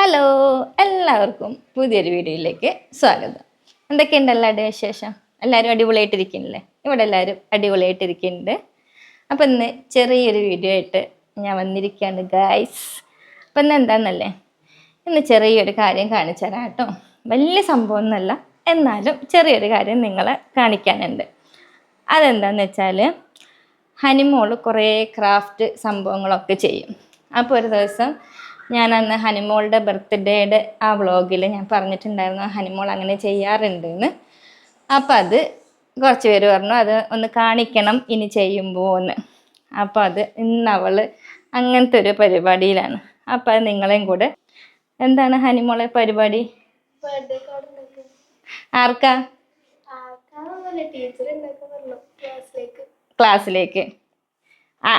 Hello എല്ലാവർക്കും പുതിയൊരു വീഡിയോയിലേക്ക് സ്വാഗതം. എന്തൊക്കെയുണ്ട് എല്ലാവരുടെ വിശേഷം? എല്ലാവരും അടിപൊളിയായിട്ടിരിക്കുന്നില്ലേ? ഇവിടെ എല്ലാവരും അടിപൊളിയായിട്ടിരിക്കുന്നുണ്ട്. അപ്പം ഇന്ന് ചെറിയൊരു വീഡിയോ ആയിട്ട് ഞാൻ വന്നിരിക്കുകയാണ് ഗായ്സ് അപ്പം ഇന്ന് എന്താണെന്നല്ലേ ഇന്ന് ചെറിയൊരു കാര്യം കാണിച്ചു തരാം കേട്ടോ. വലിയ സംഭവമൊന്നുമല്ല എന്നാലും ചെറിയൊരു കാര്യം നിങ്ങളെ കാണിക്കാനുണ്ട്. അതെന്താണെന്ന് വെച്ചാൽ ഹനിമോൾ കുറേ ക്രാഫ്റ്റ് സംഭവങ്ങളൊക്കെ ചെയ്യും. അപ്പോൾ ഒരു ദിവസം ഞാൻ അന്ന് ഹനിമോളുടെ ബർത്ത്ഡേയുടെ ആ വ്ളോഗിൽ ഞാൻ പറഞ്ഞിട്ടുണ്ടായിരുന്നു ഹനിമോൾ അങ്ങനെ ചെയ്യാറുണ്ട് എന്ന് അപ്പം അത് കുറച്ച് പേര് പറഞ്ഞു അത് ഒന്ന് കാണിക്കണം ഇനി ചെയ്യുമ്പോൾ എന്ന് അപ്പോൾ അത് ഇന്ന് അവൾ അങ്ങനത്തെ ഒരു പരിപാടിയിലാണ്. അപ്പം അത് നിങ്ങളെയും കൂടെ എന്താണ് ഹനിമോളെ പരിപാടി? ആർക്കാ? ക്ലാസ്സിലേക്ക്.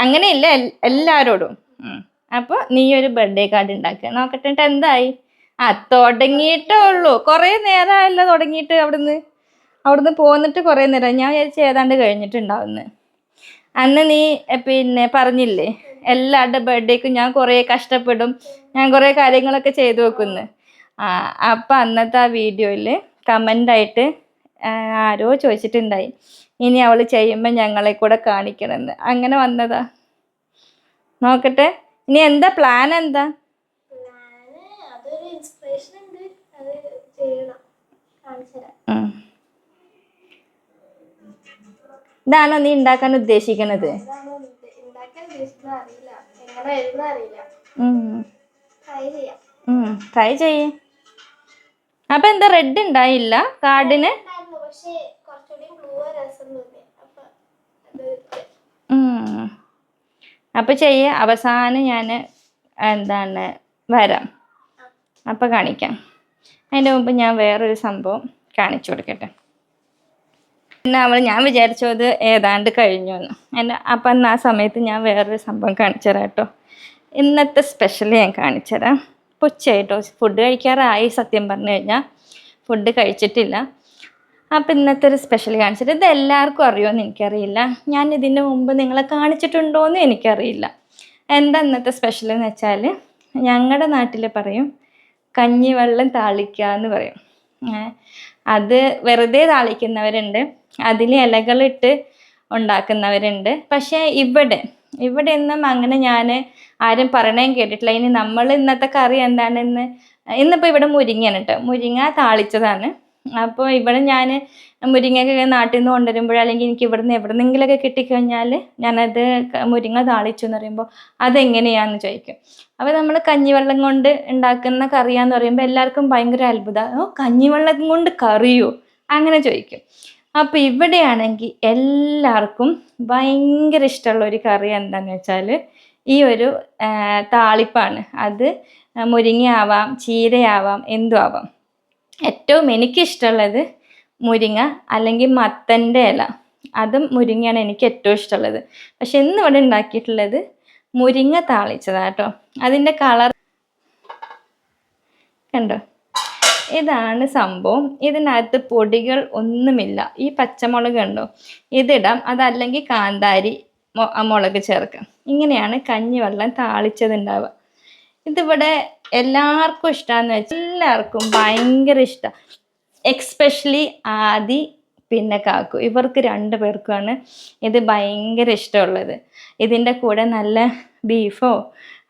അങ്ങനെയില്ല എല്ലാവരോടും. അപ്പോൾ നീ ഒരു ബർത്ത്ഡേ കാർഡ് ഉണ്ടാക്കുക നോക്കട്ടെ എന്തായി? ആ തുടങ്ങിയിട്ടേ ഉള്ളൂ. കുറേ നേരമല്ല തുടങ്ങിയിട്ട് അവിടുന്ന്. അവിടുന്ന് പോന്നിട്ട് കുറേ നേരം. ഞാൻ വിചാരിച്ചു ഏതാണ്ട് കഴിഞ്ഞിട്ടുണ്ടാവുന്നു. അന്ന് നീ പിന്നെ പറഞ്ഞില്ലേ എല്ലാവരുടെ ബർത്ത്ഡേക്കും ഞാൻ കുറേ കഷ്ടപ്പെടും. ഞാൻ കുറേ കാര്യങ്ങളൊക്കെ ചെയ്തു വെക്കുന്നു. ആ അപ്പം അന്നത്തെ ആ വീഡിയോയിൽ കമന്റായിട്ട് ആരോ ചോദിച്ചിട്ടുണ്ടായി. ഇനി അവൾ ചെയ്യുമ്പോൾ ഞങ്ങളെ കൂടെ കാണിക്കണമെന്ന് അങ്ങനെ വന്നതാ. നോക്കട്ടെ. ഇനി എന്താ പ്ലാൻ എന്താ. ഇതാണോ നീ ഉണ്ടാക്കാൻ ഉദ്ദേശിക്കണത്? ട്രൈ ചെയ്യാം. അപ്പം എന്താ റെഡ് ഉണ്ടായില്ല? കാർഡിന്? പക്ഷേ കുറച്ചുകൂടി ബ്ലൂ രസം തോന്നി അപ്പൊ അത് ഉം. അപ്പൊ ചെയ്യ. അവസാനം ഞാൻ എന്താണ് വരാം. അപ്പോൾ കാണിക്കാം. അതിന്റെ മുമ്പ് ഞാൻ വേറൊരു സംഭവം കാണിച്ചു കൊടുക്കട്ടെ. പിന്നെ അവൾ ഞാൻ വിചാരിച്ചത് ഏതാണ്ട് കഴിഞ്ഞു എന്ന് എന്റെ അപ്പം അന്ന് ആ സമയത്ത് ഞാൻ വേറൊരു സംഭവം കാണിച്ചു തരാം കേട്ടോ. ഇന്നത്തെ സ്പെഷ്യൽ ഞാൻ കാണിച്ചു തരാം ഉച്ചയായിട്ടോ ഫുഡ് കഴിക്കാറായി സത്യം പറഞ്ഞു കഴിഞ്ഞാൽ ഫുഡ് കഴിച്ചിട്ടില്ല. അപ്പം ഇന്നത്തെ ഒരു സ്പെഷ്യൽ കാണിച്ചിട്ട് ഇത് എല്ലാവർക്കും അറിയുമെന്ന് എനിക്കറിയില്ല. ഞാൻ ഇതിന് മുമ്പ് നിങ്ങളെ കാണിച്ചിട്ടുണ്ടോയെന്ന് എനിക്കറിയില്ല. എന്താ ഇന്നത്തെ സ്പെഷ്യൽ എന്ന് വെച്ചാൽ ഞങ്ങളുടെ നാട്ടിൽ പറയും കഞ്ഞിവെള്ളം താളിക്കുക എന്ന് പറയും. അത് വെറുതെ താളിക്കുന്നവരുണ്ട് അതിൽ ഇലകളിട്ട് ഉണ്ടാക്കുന്നവരുണ്ട്. പക്ഷേ ഇവിടെ ഇവിടെ ഒന്നും അങ്ങനെ ഞാൻ ആരും പറയണേം കേട്ടിട്ടില്ല. ഇനി നമ്മൾ ഇന്നത്തെ കറി എന്താണെന്ന് ഇന്നിപ്പോൾ ഇവിടെ മുരിങ്ങയാണ് മുരിങ്ങ താളിച്ചതാണ്. അപ്പോൾ ഇവിടെ ഞാൻ മുരിങ്ങയൊക്കെ നാട്ടിൽ നിന്ന് കൊണ്ടുവരുമ്പോൾ അല്ലെങ്കിൽ എനിക്ക് ഇവിടുന്ന് എവിടെന്നെങ്കിലൊക്കെ കിട്ടിക്കഴിഞ്ഞാൽ ഞാനത് മുരിങ്ങ താളിച്ചു എന്ന് പറയുമ്പോൾ അതെങ്ങനെയാന്ന് ചോദിക്കും. അപ്പോൾ നമ്മൾ കഞ്ഞിവെള്ളം കൊണ്ട് ഉണ്ടാക്കുന്ന കറിയാന്ന് പറയുമ്പോൾ എല്ലാവർക്കും ഭയങ്കര അത്ഭുതം. ഓ കഞ്ഞിവെള്ളം കൊണ്ട് കറിയോ? അങ്ങനെ ചോദിക്കും. അപ്പോൾ ഇവിടെയാണെങ്കിൽ എല്ലാവർക്കും ഭയങ്കര ഇഷ്ടമുള്ള ഒരു കറി എന്താണെന്ന് വെച്ചാൽ ഈ ഒരു താളിപ്പാണ്. അത് മുരിങ്ങയാവാം ചീരയാവാം എന്തും ആവാം ഏറ്റവും എനിക്കിഷ്ടമുള്ളത് മുരിങ്ങ അല്ലെങ്കിൽ മത്തന്റെ ഇല. അതും മുരിങ്ങയാണ് എനിക്ക് ഏറ്റവും ഇഷ്ടമുള്ളത്. പക്ഷെ ഇന്ന് ഇവിടെ ഉണ്ടാക്കിയിട്ടുള്ളത് മുരിങ്ങ താളിച്ചതാണ് കേട്ടോ. അതിന്റെ കളർ കണ്ടോ? ഇതാണ് സംഭവം. ഇതിനകത്ത് പൊടികൾ ഒന്നുമില്ല. ഈ പച്ചമുളക് ഉണ്ടോ ഇതിടാം. അതല്ലെങ്കിൽ കാന്താരി മുളക് ചേർക്കാം. ഇങ്ങനെയാണ് കഞ്ഞിവെള്ളം താളിച്ചതുണ്ടാവുക. ഇതിവിടെ എല്ലാവർക്കും ഇഷ്ടമാന്ന് വെച്ചാൽ എല്ലാവർക്കും ഭയങ്കര ഇഷ്ടം. എക്സ്പെഷ്യലി ആദി പിന്നെ കാക്കു. ഇവർക്ക് രണ്ട് പേർക്കുമാണ് ഇത് ഭയങ്കര ഇഷ്ടമുള്ളത്. ഇതിന്റെ കൂടെ നല്ല ബീഫോ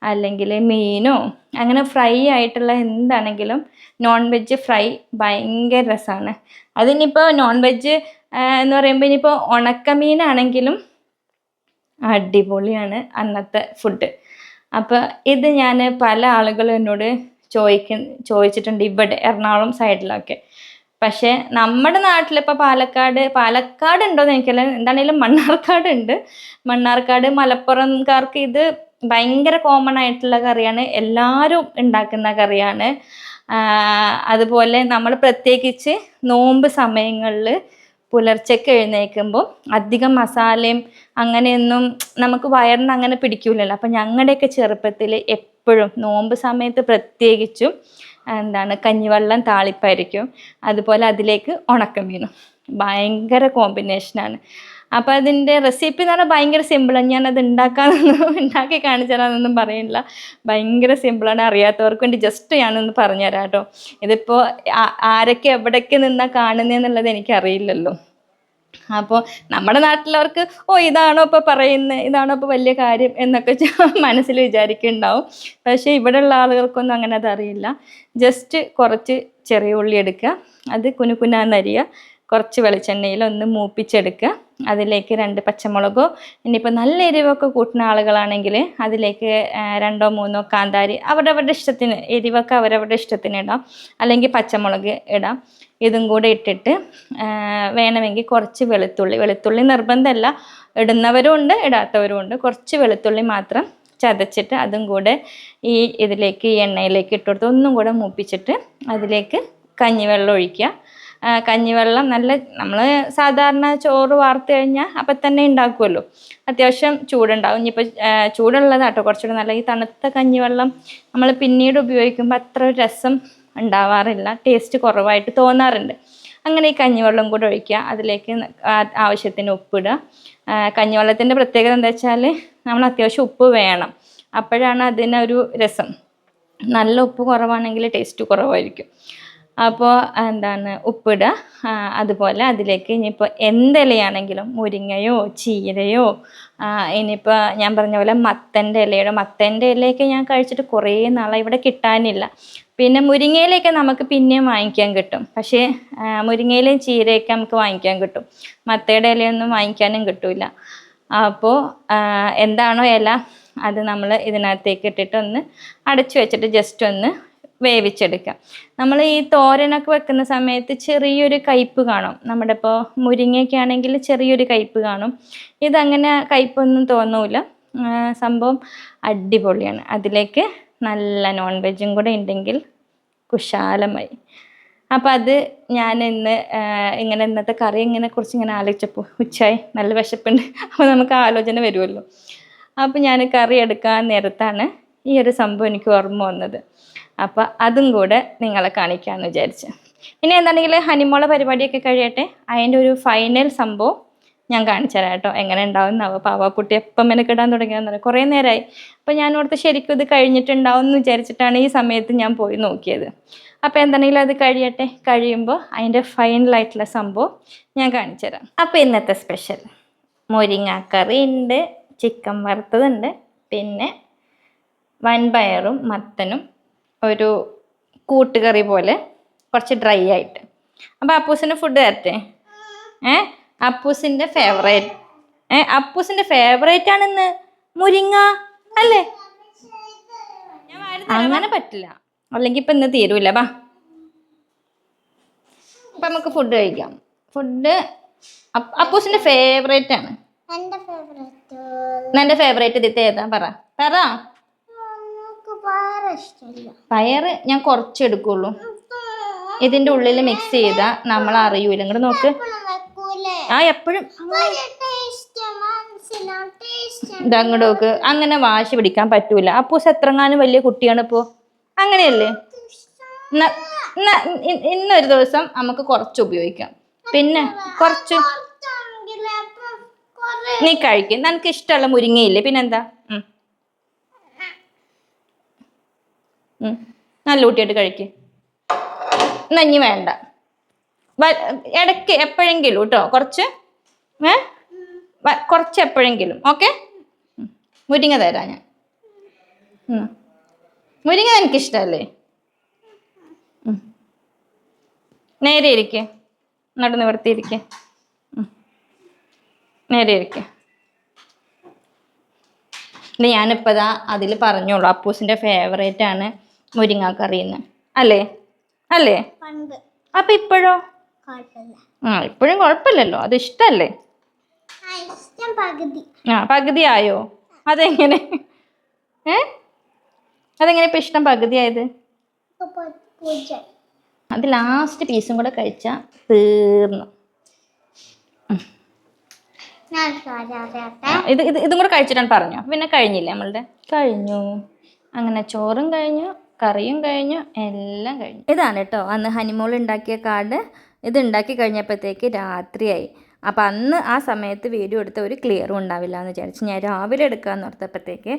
അല്ലെങ്കിൽ മീനോ അങ്ങനെ ഫ്രൈ ആയിട്ടുള്ള എന്താണെങ്കിലും നോൺ വെജ് ഫ്രൈ ഭയങ്കര രസമാണ് അതിനിപ്പോൾ നോൺ വെജ് എന്ന് പറയുമ്പോൾ ഇനിയിപ്പോൾ ഉണക്കമീനാണെങ്കിലും അടിപൊളിയാണ് അന്നത്തെ ഫുഡ് അപ്പോൾ ഇത് ഞാൻ പല ആളുകളും എന്നോട് ചോദിക്ക ചോദിച്ചിട്ടുണ്ട് ഇവിടെ എറണാകുളം സൈഡിലൊക്കെ. പക്ഷേ നമ്മുടെ നാട്ടിലിപ്പോൾ പാലക്കാട് പാലക്കാട് ഉണ്ടോയെന്ന് എനിക്കല്ല എന്താണെങ്കിലും മണ്ണാർക്കാട് ഉണ്ട്. മണ്ണാർക്കാട് മലപ്പുറംകാർക്ക് ഇത് ഭയങ്കര കോമൺ ആയിട്ടുള്ള കറിയാണ്. എല്ലാവരും ഉണ്ടാക്കുന്ന കറിയാണ്. അതുപോലെ നമ്മൾ പ്രത്യേകിച്ച് നോമ്പ് സമയങ്ങളിൽ പുലർച്ചയ്ക്ക് എഴുന്നേൽക്കുമ്പോൾ അധികം മസാലയും അങ്ങനെയൊന്നും നമുക്ക് വയറിന് അങ്ങനെ പിടിക്കൂലല്ലോ. അപ്പം ഞങ്ങളുടെയൊക്കെ ചെറുപ്പത്തിൽ എപ്പോഴും നോമ്പ് സമയത്ത് പ്രത്യേകിച്ചും എന്താണ് കഞ്ഞിവെള്ളം താളിപ്പായിരിക്കും. അതുപോലെ അതിലേക്ക് ഉണക്കമീനും ഭയങ്കര കോമ്പിനേഷനാണ്. അപ്പോൾ അതിന്റെ റെസിപ്പി എന്ന് പറഞ്ഞാൽ ഭയങ്കര സിമ്പിളാണ് ഞാനത് ഉണ്ടാക്കാനൊന്നും ഉണ്ടാക്കി കാണിച്ചു പറയുന്നില്ല ഭയങ്കര സിമ്പിളാണ് അറിയാത്തവർക്ക് വേണ്ടി ജസ്റ്റ് ഞാനൊന്ന് പറഞ്ഞുതരാം കേട്ടോ. ഇതിപ്പോൾ ആരൊക്കെ എവിടേക്ക് നിന്നാണ് കാണുന്നതെന്നുള്ളത് എനിക്കറിയില്ലല്ലോ. അപ്പോൾ നമ്മുടെ നാട്ടിലവർക്ക് ഓ ഇതാണോ ഇപ്പോൾ പറയുന്നത് ഇതാണോ ഇപ്പോൾ വലിയ കാര്യം? എന്നൊക്കെ മനസ്സിൽ വിചാരിക്കുന്നുണ്ടാവും. പക്ഷേ ഇവിടെ ഉള്ള ആളുകൾക്കൊന്നും അങ്ങനെ അതറിയില്ല ജസ്റ്റ് കുറച്ച് ചെറിയ ഉള്ളി എടുക്കുക. അത് കുനുകുനാന്നരിയുക. കുറച്ച് വെളിച്ചെണ്ണയിൽ ഒന്ന് മൂപ്പിച്ചെടുക്കുക. അതിലേക്ക് രണ്ട് പച്ചമുളകോ ഇനിയിപ്പോൾ നല്ല എരിവൊക്കെ കൂട്ടുന്ന ആളുകളാണെങ്കിൽ അതിലേക്ക് രണ്ടോ മൂന്നോ കാന്താരി അവരവരുടെ ഇഷ്ടത്തിന് എരിവൊക്കെ അവരവരുടെ ഇഷ്ടത്തിന് ഇടാം. അല്ലെങ്കിൽ പച്ചമുളക് ഇടാം. ഇതും കൂടെ ഇട്ടിട്ട് വേണമെങ്കിൽ കുറച്ച് വെളുത്തുള്ളി വെളുത്തുള്ളി നിർബന്ധമല്ല. ഇടുന്നവരും ഉണ്ട് ഇടാത്തവരും ഉണ്ട്. കുറച്ച് വെളുത്തുള്ളി മാത്രം ചതച്ചിട്ട് അതും കൂടെ ഈ ഇതിലേക്ക് ഈ എണ്ണയിലേക്ക് ഇട്ട് കൊടുത്ത് ഒന്നും കൂടെ മൂപ്പിച്ചിട്ട് അതിലേക്ക് കഞ്ഞിവെള്ളം ഒഴിക്കുക. കഞ്ഞിവെള്ളം നല്ല നമ്മൾ സാധാരണ ചോറ് വാർത്ത് കഴിഞ്ഞാൽ അപ്പം തന്നെ ഉണ്ടാക്കുമല്ലോ അത്യാവശ്യം ചൂടുണ്ടാവും. ഇനിയിപ്പോൾ ചൂടുള്ളതാട്ടോ. കുറച്ചുകൂടെ നല്ല ഈ തണുത്ത കഞ്ഞിവെള്ളം നമ്മൾ പിന്നീട് ഉപയോഗിക്കുമ്പോൾ അത്ര രസം ഉണ്ടാവാറില്ല. ടേസ്റ്റ് കുറവായിട്ട് തോന്നാറുണ്ട്. അങ്ങനെ ഈ കഞ്ഞിവെള്ളം കൂടെ ഒഴിക്കുക. അതിലേക്ക് ആവശ്യത്തിന് ഉപ്പിടുക. കഞ്ഞിവെള്ളത്തിന്റെ പ്രത്യേകത എന്താ വെച്ചാൽ നമ്മൾ അത്യാവശ്യം ഉപ്പ് വേണം. അപ്പോഴാണ് അതിനൊരു രസം. നല്ല ഉപ്പ് കുറവാണെങ്കിൽ ടേസ്റ്റ് കുറവായിരിക്കും. അപ്പോൾ എന്താണ് ഉപ്പിടുക. അതുപോലെ അതിലേക്ക് ഇനിയിപ്പോൾ എന്തിലയാണെങ്കിലും മുരിങ്ങയോ ചീരയോ ഇനിയിപ്പോൾ ഞാൻ പറഞ്ഞ പോലെ മത്തന്റെ ഇലയുടെ മത്തന്റെ ഇലയൊക്കെ ഞാൻ കഴിച്ചിട്ട് കുറേ നാളെ ഇവിടെ കിട്ടാനില്ല. പിന്നെ മുരിങ്ങയിലൊക്കെ നമുക്ക് പിന്നെയും വാങ്ങിക്കാൻ കിട്ടും. പക്ഷേ മുരിങ്ങയിലയും ചീരയൊക്കെ നമുക്ക് വാങ്ങിക്കാൻ കിട്ടും. മത്തയുടെ ഇലയൊന്നും വാങ്ങിക്കാനും കിട്ടില്ല അപ്പോൾ എന്താണോ ഇല അത് നമ്മൾ ഇതിനകത്തേക്ക് ഇട്ടിട്ട് ഒന്ന് അടച്ചു വെച്ചിട്ട് ജസ്റ്റ് ഒന്ന് വേവിച്ചെടുക്കാം നമ്മൾ ഈ തോരനൊക്കെ വെക്കുന്ന സമയത്ത് ചെറിയൊരു കയ്പ്പ് കാണും. നമ്മുടെ ഇപ്പോൾ മുരിങ്ങയൊക്കെ ആണെങ്കിൽ ചെറിയൊരു കയ്പ്പ് കാണും. ഇതങ്ങനെ കയ്പ്പൊന്നും തോന്നൂല. സംഭവം അടിപൊളിയാണ്. അതിലേക്ക് നല്ല നോൺ വെജും കൂടെ ഉണ്ടെങ്കിൽ കുശാലമായി. അപ്പം അത് ഞാൻ ഇന്ന് ഇങ്ങനെ ഇന്നത്തെ കറി ഇങ്ങനെ കുറിച്ച് ഇങ്ങനെ ആലോചിച്ചപ്പോൾ ഉച്ചയായി നല്ല വിശപ്പുണ്ട്. അപ്പോൾ നമുക്ക് ആലോചന വരുമല്ലോ അപ്പോൾ ഞാൻ കറി എടുക്കാൻ നേരത്താണ് ഈ ഒരു സംഭവം എനിക്ക് ഓർമ്മ വന്നത്. അപ്പോൾ അതും കൂടെ നിങ്ങളെ കാണിക്കാമെന്ന് വിചാരിച്ച്. പിന്നെ എന്താണെങ്കിൽ ഹനിമോള പരിപാടിയൊക്കെ കഴിയട്ടെ? അതിന്റെ ഒരു ഫൈനൽ സംഭവം ഞാൻ കാണിച്ചു തരാം കേട്ടോ. എങ്ങനെ ഉണ്ടാവുന്നാവോ പാവാക്കുട്ടി എപ്പം മെനക്കിടാൻ തുടങ്ങിയെന്ന് കുറേ നേരമായി അപ്പോൾ ഞാൻ ഓർത്ത് ശരിക്കും ഇത് കഴിഞ്ഞിട്ടുണ്ടാവും എന്ന് വിചാരിച്ചിട്ടാണ് ഈ സമയത്ത് ഞാൻ പോയി നോക്കിയത്. അപ്പോൾ എന്താണെങ്കിലും അത് കഴിയട്ടെ? കഴിയുമ്പോൾ അതിന്റെ ഫൈനലായിട്ടുള്ള സംഭവം ഞാൻ കാണിച്ചു തരാം. അപ്പോൾ ഇന്നത്തെ സ്പെഷ്യൽ മുരിങ്ങാക്കറി ഉണ്ട് ചിക്കൻ വറുത്തതുണ്ട് പിന്നെ വൻപയറും മത്തനും ഒരു കൂട്ടുകറി പോലെ കുറച്ച് ഡ്രൈ ആയിട്ട്. അപ്പോൾ അപ്പൂസിന് ഫുഡ് തരട്ടെ? ഏ? അപ്പൂസിന്റെ ഫേവറേറ്റ് ഏ? അപ്പൂസിന്റെ ഫേവറേറ്റ് ആണെന്ന്? മുരിങ്ങ അല്ലേ? അങ്ങനെ പറ്റില്ല. അല്ലെങ്കിൽ ഇപ്പം ഇന്ന് തീരൂല ബാ അപ്പം നമുക്ക് ഫുഡ് കഴിക്കാം. ഫുഡ് അപ്പൂസിന്റെ ഫേവറേറ്റ് ആണ്. എന്റെ ഫേവറേറ്റ് ഇത് ഏതാ? പറ. പറ. പയറ് ഞാൻ കുറച്ചെടുക്കുള്ളൂ. ഇതിന്റെ ഇതിന്റെ ഉള്ളിൽ മിക്സ് ചെയ്താൽ നമ്മൾ അറിയൂല. ഇങ്ങോട്ട് നോക്ക്. ആ എപ്പോഴും. ടേസ്റ്റ് മനസ്സിലാവും ടേസ്റ്റ് ഇത് അങ്ങോട്ട് നോക്ക്. അങ്ങനെ വാശി പിടിക്കാൻ പറ്റൂല. അപ്പൂസ് എത്രങ്ങാനും വലിയ കുട്ടിയാണ് ഇപ്പോ. അങ്ങനെയല്ലേ? ഇന്നൊരു ദിവസം നമുക്ക് കുറച്ച് ഉപയോഗിക്കാം. പിന്നെ കുറച്ച് നീ കഴിക്കും. നിനക്ക് ഇഷ്ടമുള്ള മുരിങ്ങയില്ലേ? പിന്നെന്താ? നല്ല ഊട്ടിയായിട്ട് കഴിക്ക്. നഞ്ഞി വേണ്ട. ഇടയ്ക്ക് എപ്പോഴെങ്കിലും കേട്ടോ കുറച്ച് ഏ? കുറച്ച് എപ്പോഴെങ്കിലും ഓക്കെ? മുരിങ്ങ തരാം ഞാൻ. മുരിങ്ങ എനിക്കിഷ്ടല്ലേ? നേരെ ഇരിക്കെ. നടന്ന് നിവർത്തിയിരിക്കെ നേരെ ഇരിക്കെ. ഇത് ഞാനിപ്പോൾ ദാ അതിൽ പറഞ്ഞോളൂ അപ്പൂസിന്റെ ഫേവറേറ്റ് ആണ്. മുരിങ്ങാക്കറി എന്ന് അല്ലേ? അല്ലേ അപ്പൊ ഇപ്പോഴോ? ആ ഇപ്പോഴും കുഴപ്പമില്ലല്ലോ. അത് ഇഷ്ടല്ലേ? ആ പകുതി. ആയോ? അതെങ്ങനെ? ഏ? അതെങ്ങനെ ഇപ്പൊ ഇഷ്ടം പകുതി ആയത്? അത് ലാസ്റ്റ് പീസും കൂടെ കഴിച്ച തീർന്നു. ഇത് ഇത് ഇതും കൂടെ കഴിച്ചിട്ടാണ് പറഞ്ഞോ. പിന്നെ കഴിഞ്ഞില്ലേ നമ്മളുടെ? കഴിഞ്ഞു. അങ്ങനെ ചോറും കഴിഞ്ഞു. കറിയും കഴിഞ്ഞു എല്ലാം കഴിഞ്ഞു. ഇതാണ് കേട്ടോ അന്ന് ഹനിമോൾ ഉണ്ടാക്കിയ കാർഡ് ഇത് ഉണ്ടാക്കി കഴിഞ്ഞപ്പോഴത്തേക്ക് രാത്രിയായി. അപ്പം അന്ന് ആ സമയത്ത് വീഡിയോ എടുത്ത ഒരു ക്ലിയറും ഉണ്ടാവില്ല എന്ന് വിചാരിച്ച് ഞാൻ രാവിലെ എടുക്കാമെന്ന് ഓർത്തപ്പോഴത്തേക്ക്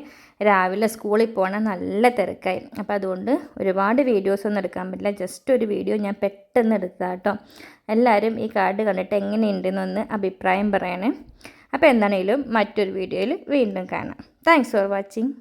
രാവിലെ സ്കൂളിൽ പോകണം നല്ല തിരക്കായി. അപ്പം അതുകൊണ്ട് ഒരുപാട് വീഡിയോസ് ഒന്നും എടുക്കാൻ പറ്റില്ല. ജസ്റ്റ് ഒരു വീഡിയോ ഞാൻ പെട്ടെന്ന് എടുത്തതാ കേട്ടോ എല്ലാവരും ഈ കാർഡ് കണ്ടിട്ട് എങ്ങനെയുണ്ടെന്നൊന്ന് അഭിപ്രായം പറയണേ. അപ്പോൾ എന്താണേലും മറ്റൊരു വീഡിയോയിൽ വീണ്ടും കാണാം. Thanks for watching